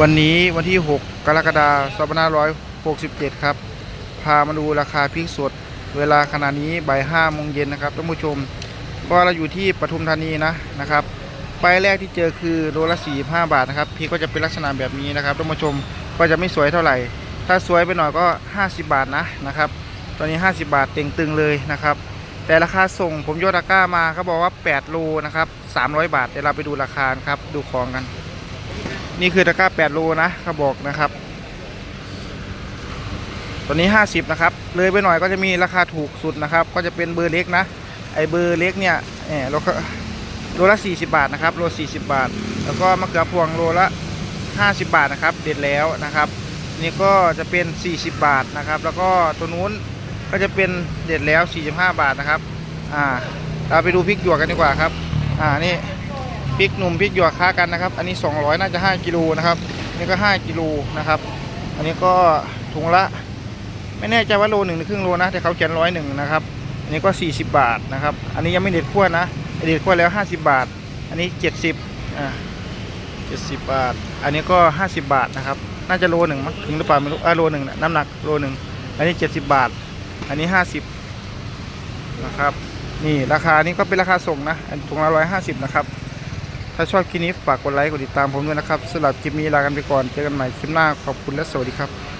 วันนี้วันที่ 6 กรกฎาคม2567 ครับ พามาดูราคาพริกสด เวลาขณะนี้บ่าย5โมงเย็นนะครับท่านผู้ชม ก็เราอยู่ที่ปทุมธานีนะนะครับป้ายแรกที่เจอคือโลละ45บาทนะครับพริกก็จะเป็นลักษณะแบบนี้นะครับท่านผู้ชมก็จะไม่สวยเท่าไหร่ ถ้าสวยไปหน่อยก็ 50 บาทนะนะครับ ตอนนี้ 50 บาทเต็งตึงเลยนะครับ แต่ราคาส่งผมยกตะก้ามาเขาบอกว่า 8 โลนะครับ300 บาทเดี๋ยวเราไปดูราคาครับดูของกัน นี่คือตะกร้า8โลนะเขาบอกนะครับตอนนี้50นะครับ เลยไปหน่อยก็จะมีราคาถูกสุดนะครับ ก็จะเป็นเบอร์เล็กนะ ไอเบอร์เล็กเนี่ยเออโลก็โลละ40บาทนะครับ โล40บาท แล้วก็มะเขือพวงโลละ50บาทนะครับ เด็ดแล้วนะครับ นี่ก็จะเป็น40บาทนะครับ แล้วก็ตัวนู้นก็จะเป็นเด็ดแล้ว45บาทนะครับ อ่า เราไปดูพริกหยวกกันดีกว่าครับ อ่า นี่ พริกหนุ่มพริกหยวกค้ากันนะครับ อันนี้ 200 น่าจะ 5กิโลนะครับนี่ก็ 5กิโลนะครับ อันนี้ก็ถุงละ ไม่แน่ใจว่าโลหนึ่งหรือครึ่งโลนะแต่เขาเขียนร้อยหนึ่งนะครับ อันนี้ก็ 40 บาทนะครับ อันนี้ยังไม่เด็ดขั้วนะเด็ดขั้วแล้ว 50 บาท อันนี้ 70อ่า70 บาท อันนี้ก็ 50 บาทนะครับ น่าจะโลหนึ่งมั้งถึงหรือเปล่าไม่รู้อ่าโลหนึ่งน้ำหนักโลหนึ่งอันนี้ 70 บาท อันนี้ 50นะครับ นี่ราคานี้ก็เป็นราคาส่งนะถุงละ150 นะครับ ถ้าชอบคลิปนี้ฝากกดไลค์กดติดตามผมด้วยนะครับสำหรับคลิปนี้ลากันไปก่อนเจอกันใหม่คลิปหน้าขอบคุณและสวัสดีครับ